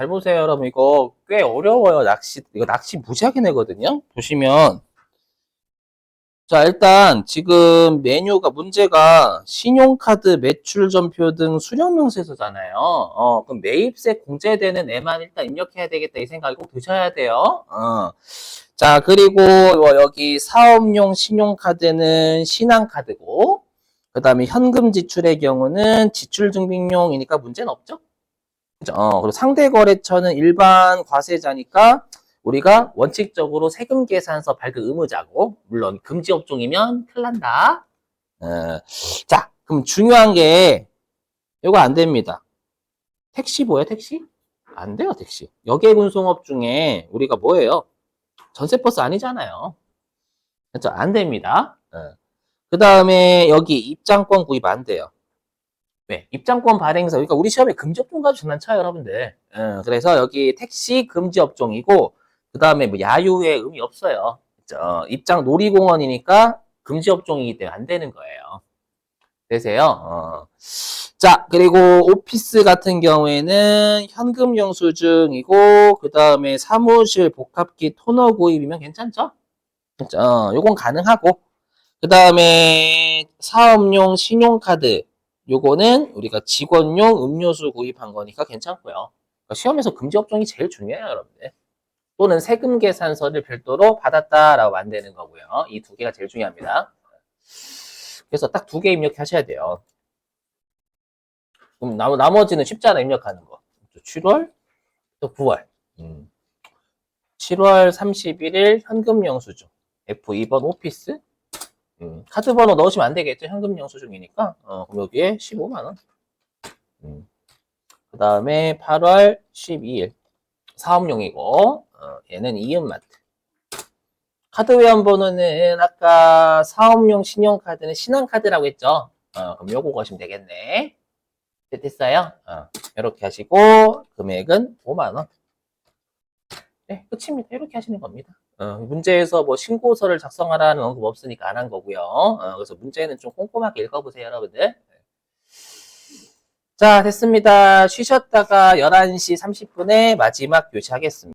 잘 보세요, 여러분. 이거 꽤 어려워요, 낚시. 이거 낚시 무지하게 내거든요? 보시면. 자, 일단 지금 메뉴가 문제가 신용카드 매출 전표 등 수령명세서잖아요. 어, 그럼 매입세 공제되는 애만 일단 입력해야 되겠다 이 생각이 꼭 드셔야 돼요. 어. 자, 그리고 여기 사업용 신용카드는 신한카드고, 그 다음에 현금 지출의 경우는 지출증빙용이니까 문제는 없죠? 어, 그리고 상대 거래처는 일반 과세자니까 우리가 원칙적으로 세금 계산서 발급 의무자고, 물론 금지 업종이면 큰일 난다. 어, 자, 그럼 중요한 게, 이거 안 됩니다. 택시 뭐예요, 택시? 안 돼요, 택시. 여객 운송업 중에 우리가 뭐예요? 전세버스 아니잖아요. 그렇죠? 안 됩니다. 그 다음에 여기 입장권 구입 안 돼요. 왜? 입장권 발행서. 그러니까 우리 시험에 금지업종 가지고 장난쳐요, 여러분들. 어, 그래서 여기 택시 금지업종이고, 그 다음에 뭐 야유의 의미 없어요. 그죠? 입장 놀이공원이니까 금지업종이기 때문에 안 되는 거예요. 되세요? 어. 자, 그리고 오피스 같은 경우에는 현금 영수증이고, 그 다음에 사무실 복합기 토너 구입이면 괜찮죠? 어, 요건 가능하고, 그 다음에 사업용 신용카드, 요거는 우리가 직원용 음료수 구입한 거니까 괜찮고요. 그러니까 시험에서 금지 업종이 제일 중요해요, 여러분들. 또는 세금 계산서를 별도로 받았다라고 만드는 거고요. 이 두 개가 제일 중요합니다. 그래서 딱 두 개 입력하셔야 돼요. 그럼 나, 나머지는 쉽잖아, 입력하는 거. 7월, 또 9월. 음. 7월 31일 현금 영수증. F2번 오피스. 음, 카드 번호 넣으시면 안 되겠죠? 현금 영수증이니까. 어, 그럼 여기에 15만원. 음. 그 다음에 8월 12일. 사업용이고, 어, 얘는 이음마트. 카드 회원 번호는 아까 사업용 신용카드는 신한카드라고 했죠? 어, 그럼 요거 거시면 되겠네. 됐- 됐어요? 어, 이렇게 하시고, 금액은 5만원. 네, 끝입니다. 이렇게 하시는 겁니다. 어, 문제에서 뭐 신고서를 작성하라는 언급 없으니까 안 한 거고요. 어, 그래서 문제는 좀 꼼꼼하게 읽어보세요, 여러분들. 자, 됐습니다. 쉬셨다가 11시 30분에 마지막 교시하겠습니다.